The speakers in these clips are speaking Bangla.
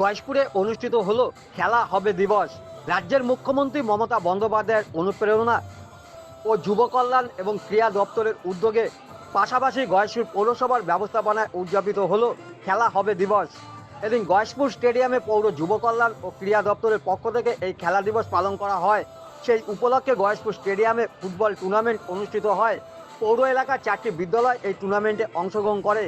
গয়েশপুরে অনুষ্ঠিত হলো খেলা হবে দিবস। রাজ্যের মুখ্যমন্ত্রী মমতা বন্দ্যোপাধ্যায়ের অনুপ্রেরণা ও যুব কল্যাণ এবং ক্রীড়া দপ্তরের উদ্যোগে পাশাপাশি গয়েশপুর পৌরসভার ব্যবস্থাপনায় উদযাপিত হলো খেলা হবে দিবস। এদিন গয়েশপুর স্টেডিয়ামে পৌর যুব কল্যাণ ও ক্রীড়া দপ্তরের পক্ষ থেকে এই খেলা দিবস পালন করা হয়। সেই উপলক্ষে গয়েশপুর স্টেডিয়ামে ফুটবল টুর্নামেন্ট অনুষ্ঠিত হয়। পৌর এলাকার চারটি বিদ্যালয় এই টুর্নামেন্টে অংশগ্রহণ করে।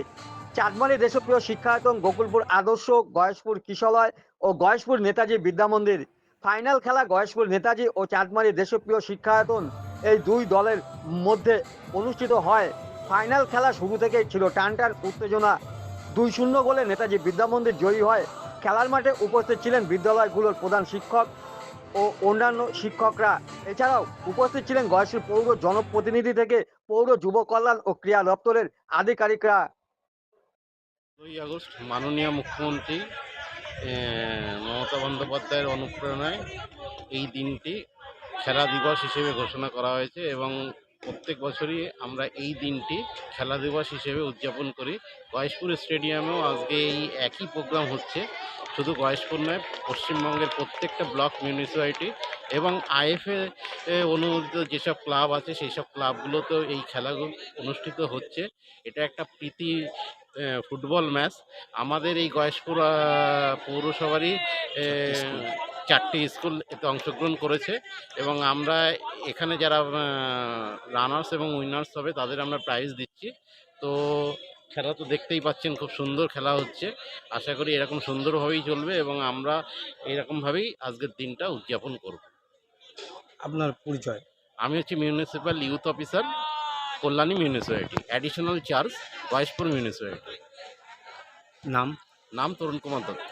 চাঁদমারি দেশপ্রিয় শিক্ষায়তন গোকুলপুর আদর্শ, গয়েশপুর কিশলয় ও গয়েশপুর নেতাজি বিদ্যামন্দির। ফাইনাল খেলা গয়েশপুর নেতাজি ও চাঁদমারি দেশপ্রিয় শিক্ষায়তন এই দুই দলের মধ্যে অনুষ্ঠিত হয়। ফাইনাল খেলা শুরু থেকেই ছিল টান টান উত্তেজনা। দুই শূন্য গোলে নেতাজি বিদ্যামন্দির জয়ী হয়। খেলার মাঠে উপস্থিত ছিলেন বিদ্যালয়গুলোর প্রধান শিক্ষক ও অন্যান্য শিক্ষকরা। এছাড়াও উপস্থিত ছিলেন গয়েশপুর পৌর জনপ্রতিনিধি থেকে পৌর যুব কল্যাণ ও ক্রীড়া দপ্তরের আধিকারিকরা। দুই আগস্ট মাননীয় মুখ্যমন্ত্রী মমতা বন্দ্যোপাধ্যায়ের অনুপ্রেরণায় এই দিনটি খেলা দিবস হিসেবে ঘোষণা করা হয়েছে এবং প্রত্যেক বছরই আমরা এই দিনটি খেলা দিবস হিসেবে উদযাপন করি। গয়েশপুর স্টেডিয়ামেও আজকে এই একই প্রোগ্রাম হচ্ছে। শুধু গয়েশপুর নয়, পশ্চিমবঙ্গের প্রত্যেকটা ব্লক, মিউনিসিপ্যালিটি এবং আইএফএ অনুমোদিত যেসব ক্লাব আছে সেই সব ক্লাবগুলোতেও এই খেলাগুলো অনুষ্ঠিত হচ্ছে। এটা একটা প্রীতি ফুটবল ম্যাচ। আমাদের এই গয়েশপুর পৌরসভারই চারটি স্কুল। এতে অংশগ্রহণ করেছে এবং আমরা এখানে যারা রানার্স এবং উইনার্স হবে তাদের আমরা প্রাইজ দিচ্ছি। তো খেলা তো দেখতেই পাচ্ছেন খুব সুন্দর খেলা হচ্ছে। আশা করি এরকম সুন্দরভাবেই চলবে এবং আমরা এরকমভাবেই আজকের দিনটা উদযাপন করব। আপনার পরিচয়? আমি হচ্ছি municipal youth officer Kalyani municipality additional charge Gayeshpur municipality নাম? নাম তরুণ কুমার দত্ত।